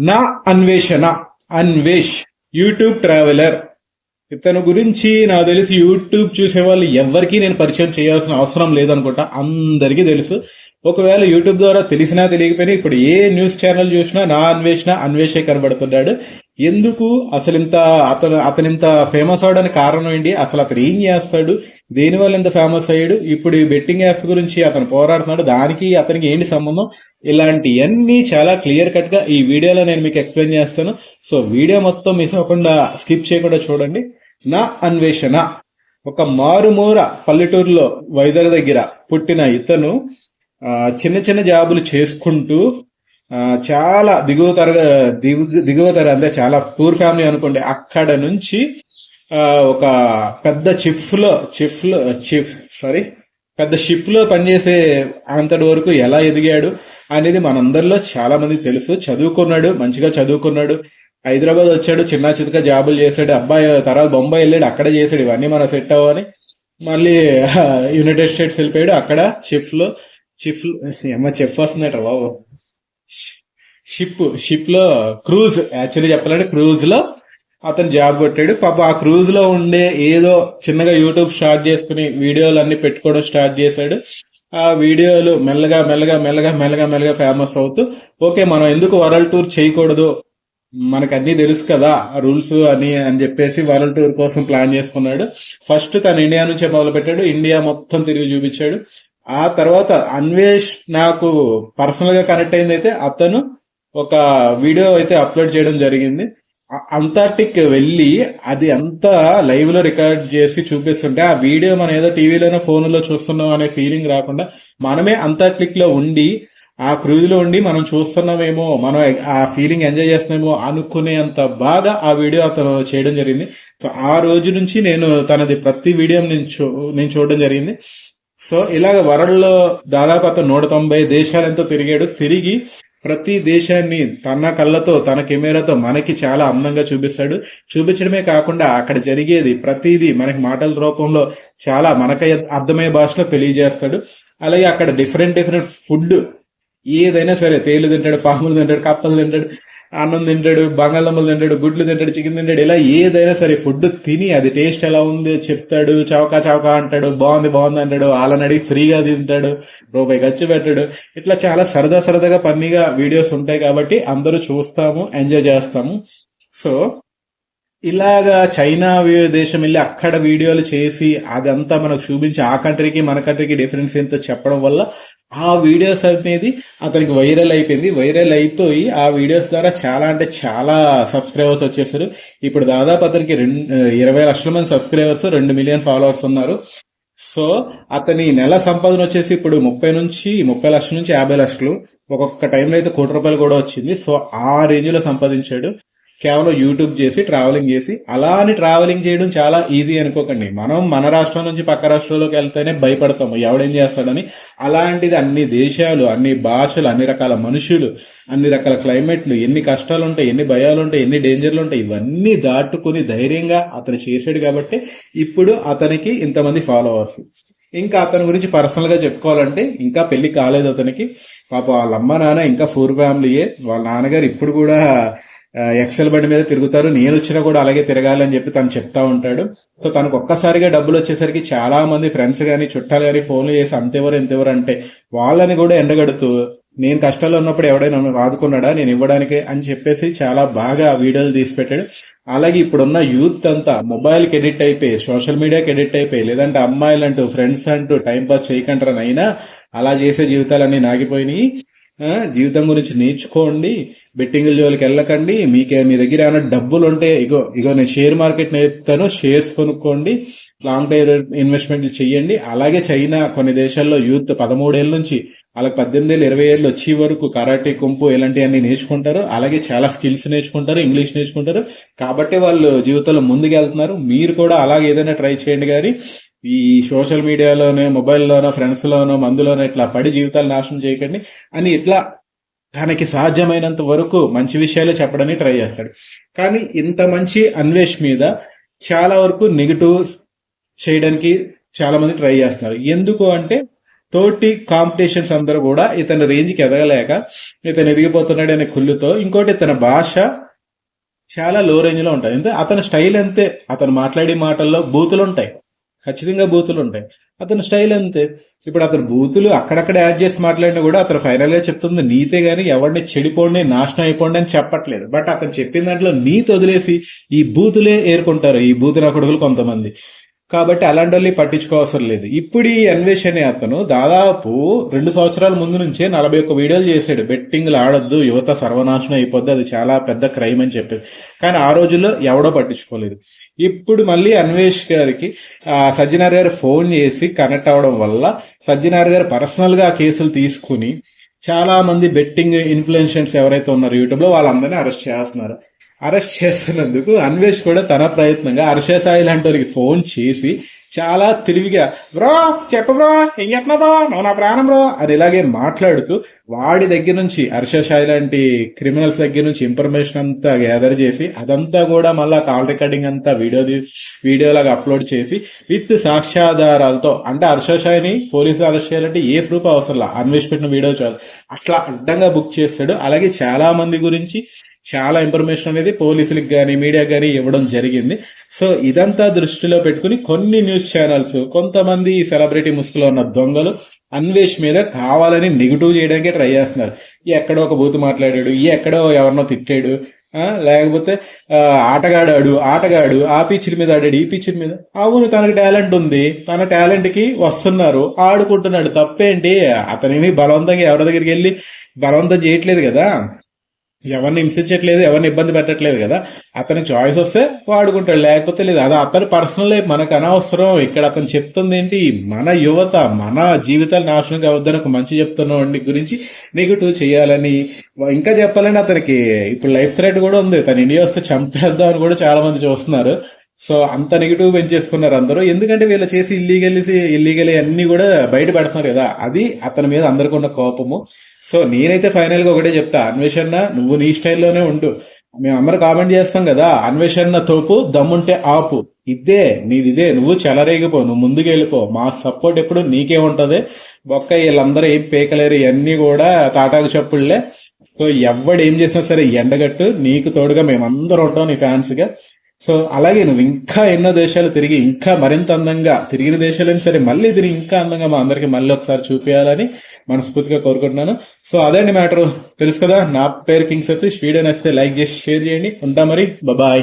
నా అన్వేషణ Anvesh YouTube traveller. ఇతను గురించి నాకు తెలిసి యూట్యూబ్ చూసే వాళ్ళు ఎవరికి నేను పరిచయం చేయాల్సిన అవసరం లేదనుకుంటా. అందరికీ తెలుసు. ఒకవేళ యూట్యూబ్ ద్వారా తెలిసినా తెలియకపోయినా ఇప్పుడు ఏ న్యూస్ ఛానల్ చూసినా నా అన్వేషణ అన్వేషే కనబడుతున్నాడు. ఎందుకు అసలు ఇంత అతను అతను ఇంత ఫేమస్ అవడానికి కారణం ఏంటి? అసలు అతను ఏం చేస్తాడు? దేని వల్ల ఇంత ఫేమస్ అయ్యాడు? ఇప్పుడు ఈ బెట్టింగ్ యాప్స్ గురించి అతను పోరాడుతున్నాడు. దానికి అతనికి ఏంటి సంబంధం? ఇలాంటివన్నీ చాలా క్లియర్ కట్గా ఈ వీడియోలో నేను మీకు ఎక్స్ప్లెయిన్ చేస్తాను. సో వీడియో మొత్తం మిస్ అవ్వకుండా స్కిప్ చేయకుండా చూడండి. నా అన్వేషణ. ఒక మారుమూర పల్లెటూరులో వైజాగ్ దగ్గర పుట్టిన ఇతను చిన్న చిన్న జాబులు చేసుకుంటూ చాలా దిగువ తరగ దిగు- దిగువ తర అంటే చాలా పూర్ ఫ్యామిలీ అనుకోండి. అక్కడ నుంచి ఒక పెద్ద చిఫ్లో చిఫ్లో సారీ పెద్ద షిప్లో పనిచేసే అంతటి వరకు ఎలా ఎదిగాడు అనేది మనందరిలో చాలా మంది తెలుసు. చదువుకున్నాడు మంచిగా చదువుకున్నాడు. హైదరాబాద్ వచ్చాడు చిన్న చితక జాబులు చేశాడు అబ్బాయి తర్వాత బొంబాయి వెళ్ళాడు అక్కడ చేశాడు ఇవన్నీ మనం సెట్ అవ్వని. మళ్ళీ యునైటెడ్ స్టేట్స్ వెళ్ళిపోయాడు అక్కడ చిఫ్లో లో ఏమో చెఫ్ వస్తుందట బాబు. షిప్ షిప్లో క్రూజ్ యాక్చువల్లీ చెప్పాలంటే క్రూజ్లో అతను జాబ్ కొట్టాడు. పాప ఆ క్రూజ్లో ఉండే ఏదో చిన్నగా యూట్యూబ్ స్టార్ట్ చేసుకుని వీడియోలు అన్ని పెట్టుకోవడం స్టార్ట్ చేశాడు. ఆ వీడియోలు మెల్లగా మెల్లగా మెల్లగా మెల్లగా మెల్లగా ఫేమస్ అవుతూ ఓకే మనం ఎందుకు వరల్డ్ టూర్ చేయకూడదు? మనకు అన్ని తెలుసు కదా రూల్స్ అని అని చెప్పేసి వరల్డ్ టూర్ కోసం ప్లాన్ చేసుకున్నాడు. ఫస్ట్ తను ఇండియా నుంచే మొదలు పెట్టాడు ఇండియా మొత్తం తిరిగి చూపించాడు. ఆ తర్వాత అన్వేష్ నాకు పర్సనల్గా కనెక్ట్ అయింది అయితే అతను ఒక వీడియో అయితే అప్లోడ్ చేయడం జరిగింది. అంతార్టిక్ వెళ్ళి అది అంతా లైవ్లో రికార్డ్ చేసి చూపిస్తుంటే ఆ వీడియో మనం ఏదో టీవీలోనో ఫోన్లో చూస్తున్నాం అనే ఫీలింగ్ రాకుండా మనమే అంటార్టిక్లో ఉండి ఆ క్రూజ్లో ఉండి మనం చూస్తున్నామేమో మనం ఆ ఫీలింగ్ ఎంజాయ్ చేస్తున్నామేమో అనుకునేంత బాగా ఆ వీడియో అతను చేయడం జరిగింది. సో ఆ రోజు నుంచి నేను తనది ప్రతి వీడియో నేను చూ నేను చూడడం జరిగింది. సో ఇలాగ వరల్డ్లో దాదాపు అతను నూట తొంభై దేశాలెంతో తిరిగాడు. తిరిగి ప్రతి దేశాన్ని తన కళ్ళతో తన కెమెరాతో మనకి చాలా అందంగా చూపిస్తాడు. చూపించడమే కాకుండా అక్కడ జరిగేది ప్రతిదీ మనకి మాటల రూపంలో చాలా మనకి అర్థమయ్యే భాషలో తెలియజేస్తాడు. అలాగే అక్కడ డిఫరెంట్ డిఫరెంట్ ఫుడ్ ఏదైనా సరే తేలు తింటాడు పాములు తింటాడు కప్పలు తింటాడు అన్నం తింటాడు బంగాళమ్మలు తింటాడు గుడ్లు తింటాడు చికెన్ తింటాడు ఇలా ఏదైనా సరే ఫుడ్ తిని అది టేస్ట్ ఎలా ఉంది చెప్తాడు చౌకా చౌకా అంటాడు బాగుంది బాగుంది అంటాడు వాళ్ళని అడిగి ఫ్రీగా తింటాడు రూపాయి ఖర్చు పెట్టాడు. ఇట్లా చాలా సరదా సరదాగా పన్నీగా వీడియోస్ ఉంటాయి కాబట్టి అందరూ చూస్తాము ఎంజాయ్ చేస్తాము. సో ఇలాగా చైనా దేశం వెళ్ళి అక్కడ వీడియోలు చేసి అదంతా మనకు చూపించి ఆ కంట్రీకి మన కంట్రీకి డిఫరెన్స్ ఏంటో చెప్పడం వల్ల ఆ వీడియోస్ అనేది అతనికి వైరల్ అయిపోయింది. వైరల్ అయిపోయి ఆ వీడియోస్ ద్వారా చాలా అంటే చాలా సబ్స్క్రైబర్స్ వచ్చేసారు. ఇప్పుడు దాదాపు అతనికి రెండు ఇరవై లక్షల మంది సబ్స్క్రైబర్స్ రెండు మిలియన్ ఫాలోవర్స్ ఉన్నారు. సో అతని నెల సంపాదన వచ్చేసి ఇప్పుడు ముప్పై నుంచి ముప్పై లక్షల నుంచి యాభై లక్షలు. ఒక్కొక్క టైంలో అయితే కోటి రూపాయలు కూడా వచ్చింది. సో ఆ రేంజ్లో సంపాదించాడు. కేవలం యూట్యూబ్ చేసి ట్రావెలింగ్ చేసి అలా అని ట్రావెలింగ్ చేయడం చాలా ఈజీ అనుకోకండి. మనం మన రాష్ట్రం నుంచి పక్క రాష్ట్రంలోకి వెళ్తేనే భయపడతాము. ఎవడేం చేస్తాడని? అలాంటిది అన్ని దేశాలు అన్ని భాషలు అన్ని రకాల మనుషులు అన్ని రకాల క్లైమేట్లు ఎన్ని కష్టాలు ఉంటాయి ఎన్ని భయాలు ఉంటాయి ఎన్ని డేంజర్లు ఉంటాయి ఇవన్నీ దాటుకుని ధైర్యంగా అతను చేసాడు కాబట్టి ఇప్పుడు అతనికి ఇంతమంది ఫాలోవర్స్ ఇంకా అతని గురించి పర్సనల్గా చెప్పుకోవాలంటే ఇంకా పెళ్ళి కాలేదు అతనికి. పాప వాళ్ళ అమ్మ నాన్న ఇంకా ఫోర్ ఫ్యామిలీయే వాళ్ళ నాన్నగారు ఇప్పుడు కూడా ఎక్సెల్ బండి మీద తిరుగుతారు. నేను వచ్చినా కూడా అలాగే తిరగాలని చెప్పి తను చెప్తా ఉంటాడు. సో తనకు ఒక్కసారిగా డబ్బులు వచ్చేసరికి చాలా మంది ఫ్రెండ్స్ కానీ చుట్టాలు కానీ ఫోన్లు చేసి అంతెవరు ఎంతెవరు అంటే వాళ్ళని కూడా ఎండగడుతూ నేను కష్టాల్లో ఉన్నప్పుడు ఎవడైనా నన్ను ఆదుకున్నాడా? నేను ఇవ్వడానికి అని చెప్పేసి చాలా బాగా వీడియోలు తీసి పెట్టాడు. అలాగే ఇప్పుడున్న యూత్ అంతా మొబైల్కి ఎడిట్ అయిపోయి సోషల్ మీడియాకి ఎడిట్ అయిపోయి లేదంటే అమ్మాయిలు అంటూ ఫ్రెండ్స్ అంటూ టైం పాస్ చేయకంటారని అయినా అలా చేసే జీవితాలన్నీ నాగిపోయినాయి. జీవితం గురించి నేర్చుకోండి బెట్టింగ్ జోలికి వెళ్ళకండి మీకే మీ దగ్గర ఏమైనా డబ్బులు ఉంటే ఇగో ఇగో నేను షేర్ మార్కెట్ నేర్పుతాను షేర్స్ కొనుక్కోండి లాంగ్ టైమ్ ఇన్వెస్ట్మెంట్ చేయండి అలాగే చైనా కొన్ని దేశాల్లో యూత్ పదమూడేళ్ళ నుంచి వాళ్ళకి పద్దెనిమిది ఏళ్ళు ఇరవై ఏళ్ళు వచ్చే వరకు కరాటే కుంపు ఇలాంటివన్నీ నేర్చుకుంటారు. అలాగే చాలా స్కిల్స్ నేర్చుకుంటారు ఇంగ్లీష్ నేర్చుకుంటారు. కాబట్టి వాళ్ళు జీవితంలో ముందుకు వెళ్తున్నారు మీరు కూడా అలాగే ఏదైనా ట్రై చేయండి కానీ ఈ సోషల్ మీడియాలోనే మొబైల్లోనో ఫ్రెండ్స్లోనో మందులోనో ఇట్లా పడి జీవితాలు నాశనం చేయకండి అని ఇట్లా తనకి సాధ్యమైనంత వరకు మంచి విషయాలు చెప్పడానికి ట్రై చేస్తాడు. కానీ ఇంత మంచి అన్వేష్ మీద చాలా వరకు నెగిటివ్ చేయడానికి చాలా మంది ట్రై చేస్తున్నారు. ఎందుకు అంటే తోటి కాంపిటీషన్స్ అందరూ కూడా ఇతని రేంజ్కి ఎదగలేక ఇతను ఎదిగిపోతున్నాడు అనే కుళ్ళుతో ఇంకోటి ఇతని భాష చాలా లో రేంజ్లో ఉంటుంది ఉంటాయి. అంటే అతని స్టైల్ అంతే. అతను మాట్లాడే మాటల్లో బూతులు ఉంటాయి. ఖచ్చితంగా బూతులు ఉంటాయి. అతని స్టైల్ అంతే. ఇప్పుడు అతను బూతులు అక్కడక్కడ యాడ్ చేసి మాట్లాడినా కూడా అతను ఫైనల్గా చెప్తుంది నీతే కానీ ఎవరిని చెడిపోండి నాశనం అయిపోండి అని చెప్పట్లేదు. బట్ అతను చెప్పిన దాంట్లో నీతి వదిలేసి ఈ బూతులే ఏరుకుంటారు. ఈ బూతుల కొడుకులు కొంతమంది. కాబట్టి అలాంటి వాళ్ళని పట్టించుకోవసరం లేదు. ఇప్పుడు ఈ అన్వేష్ అనే అతను దాదాపు రెండు సంవత్సరాల ముందు నుంచే నలభై ఒక్క వీడియోలు చేశాడు. బెట్టింగ్లు ఆడొద్దు యువత సర్వనాశనం అయిపోద్ది అది చాలా పెద్ద క్రైమ్ అని చెప్పేది కానీ ఆ రోజుల్లో ఎవడో పట్టించుకోలేదు. ఇప్పుడు మళ్ళీ అన్వేష్ గారికి సజ్జనార్ గారు ఫోన్ చేసి కనెక్ట్ అవ్వడం వల్ల సజ్జనార్ గారు పర్సనల్గా ఆ కేసులు తీసుకుని చాలా మంది బెట్టింగ్ ఇన్ఫ్లుయెన్షియన్స్ ఎవరైతే ఉన్నారో యూట్యూబ్లో వాళ్ళందరినీ అరెస్ట్ చేస్తున్నారు. అరెస్ట్ చేస్తున్నందుకు అన్వేష్ కూడా తన ప్రయత్నంగా హర్ష సాయి లాంటి వారికి ఫోన్ చేసి చాలా తెలివిగా బ్రో చెప్ప బ్రో ఏం బ్రో నువ్వు నా ప్రాణం బ్రో. అని ఇలాగే మాట్లాడుతూ వాడి దగ్గర నుంచి హర్ష సాయి లాంటి క్రిమినల్స్ దగ్గర నుంచి ఇన్ఫర్మేషన్ అంతా గ్యాదర్ చేసి అదంతా కూడా మళ్ళీ కాల్ రికార్డింగ్ అంతా వీడియో వీడియోలాగా అప్లోడ్ చేసి విత్ సాక్ష్యాధారాలతో అంటే హర్ష సాయిని పోలీసులు అరెస్ట్ చేయాలంటే ఏ ప్రూఫ్ అవసరం లా అన్వేష్ పెట్టిన వీడియో చాలు. అట్లా అడ్డంగా బుక్ చేస్తాడు. అలాగే చాలా మంది గురించి చాలా ఇన్ఫర్మేషన్ అనేది పోలీసులకు కానీ మీడియా కానీ ఇవ్వడం జరిగింది. సో ఇదంతా దృష్టిలో పెట్టుకుని కొన్ని న్యూస్ ఛానల్స్ కొంతమంది సెలబ్రిటీ ముసుగులో ఉన్న దొంగలు అన్వేష్ మీద కావాలని నెగిటివ్ చేయడానికి ట్రై చేస్తున్నారు. ఈ ఎక్కడో ఒక బూతు మాట్లాడాడు ఈ ఎక్కడో ఎవరినో తిట్టాడు లేకపోతే ఆటగాడాడు ఆటగాడు ఆ పిచ్చిల మీద ఆడాడు ఈ పిచ్చిల మీద. అవును తనకి టాలెంట్ ఉంది. తన టాలెంట్కి వస్తున్నారు ఆడుకుంటున్నాడు. తప్పేంటి? అతనిని బలవంతంగా ఎవరి దగ్గరికి వెళ్ళి బలవంతం చేయట్లేదు కదా? ఎవరిని హింసించట్లేదు ఎవరిని ఇబ్బంది పెట్టట్లేదు కదా. అతని చాయిస్ వస్తే వాడుకుంటాడు. లేకపోతే లేదు అది అతని పర్సనల్ లైఫ్ మనకు అనవసరం. ఇక్కడ అతను చెప్తుంది ఏంటి మన యువత మన జీవితాలు నాశనం కావద్దని ఒక మంచి చెప్తున్న గురించి నెగిటివ్ చేయాలని. ఇంకా చెప్పాలంటే అతనికి ఇప్పుడు లైఫ్ థ్రెట్ కూడా ఉంది. తను ఇండియా వస్తే చంపేద్దాం అని కూడా చాలా మంది చూస్తున్నారు. సో అంత నెగిటివ్ పెంచేసుకున్నారు అందరూ. ఎందుకంటే వీళ్ళు చేసి ఇల్లీగల్ ఇల్లీగల్ అన్ని కూడా బయట పెడుతున్నారు కదా. అది అతని మీద అందరికి ఉన్న కోపము. సో నేనైతే ఫైనల్గా ఒకటే చెప్తా. అన్వేషణ నువ్వు నీ స్టైల్లోనే ఉండు. మేము కామెంట్ చేస్తాం కదా అన్వేషణ తోపు దమ్ముంటే ఆపు. ఇదే నీదిదే. నువ్వు చెలరేగిపో నువ్వు ముందుకు వెళ్ళిపో మా సపోర్ట్ ఎప్పుడు నీకే ఉంటది. ఒక్క వీళ్ళందరూ ఏం పేకలేరు ఇవన్నీ కూడా తాటాకు చెప్పుళ్ళే సో ఎవడు ఏం చేసినా సరే ఎండగట్టు నీకు తోడుగా మేమందరం ఉంటాం నీ ఫ్యాన్స్గా. సో అలాగే నువ్వు ఇంకా ఎన్నో దేశాలు తిరిగి ఇంకా మరింత అందంగా తిరిగిన దేశాలైనా సరే మళ్ళీ తిరిగి ఇంకా అందంగా మా అందరికి మళ్ళీ ఒకసారి చూపించాలని మనస్ఫూర్తిగా కోరుకుంటున్నాను. సో అదేంటి మ్యాటర్. తెలుసు కదా నా పేరు కింగ్ సతీష్. వీడియో నచ్చితే లైక్ చేసి షేర్ చేయండి. ఉంటా మరి. బాయ్